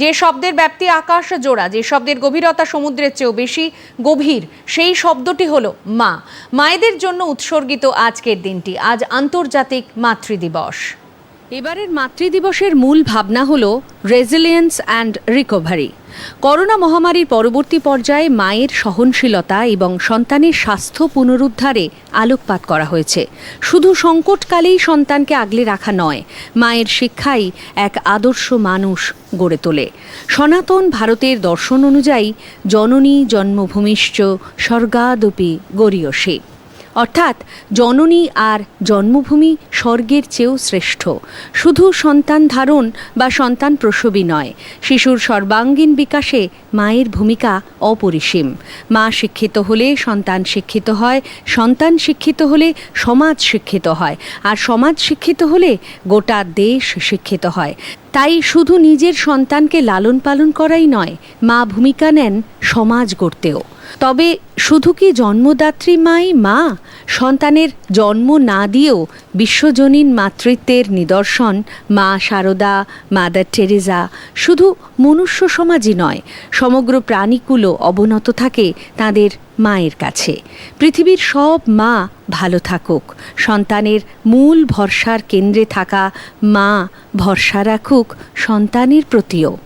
যে শব্দের ব্যাপ্তি আকাশ জোড়া, যে শব্দের গভীরতা সমুদ্রের চেয়েও বেশি গভীর, সেই শব্দটি হলো মা। মায়েদের জন্য উৎসর্গিত আজকের দিনটি। আজ আন্তর্জাতিক মাতৃদিবস। এবারের মাতৃদিবসের মূল ভাবনা হল রেজিলিয়েন্স অ্যান্ড রিকভারি করোনা মহামারীর পরবর্তী পর্যায়ে মায়ের সহনশীলতা এবং সন্তানের স্বাস্থ্য পুনরুদ্ধারে আলোকপাত করা হয়েছে। শুধু সংকটকালেই সন্তানকে আগলে রাখা নয়, মায়ের শিক্ষাই এক আদর্শ মানুষ গড়ে তোলে। সনাতন ভারতের দর্শন অনুযায়ী, জননী জন্মভূমিশ্চ স্বর্গাদপি গরীয়সী অর্থাৎ জননী আর জন্মভূমি স্বর্গের চেয়েও শ্রেষ্ঠ। শুধু সন্তান ধারণ বা সন্তান প্রসবই নয়, শিশুর সর্বাঙ্গীন বিকাশে মায়ের ভূমিকা অপরিসীম। মা শিক্ষিত হলে সন্তান শিক্ষিত হয়, সন্তান শিক্ষিত হলে সমাজ শিক্ষিত হয়, আর সমাজ শিক্ষিত হলে গোটা দেশ শিক্ষিত হয়। তাই শুধু নিজের সন্তানকে লালন পালন করাই নয়, মা ভূমিকা নেন সমাজ গড়তেও। তবে শুধু কি জন্মদাত্রী মাই মা? সন্তানের জন্ম না দিয়েও বিশ্বজনীন মাতৃত্বের নিদর্শন মা শারদা মাদার টেরেজা শুধু মনুষ্য সমাজই নয়, সমগ্র প্রাণীকুলও অবনত থাকে তাদের মায়ের কাছে। পৃথিবীর সব মা ভালো থাকুক, সন্তানের মূল ভরসার কেন্দ্রে থাকা মা ভরসা রাখুক সন্তানের প্রতিও।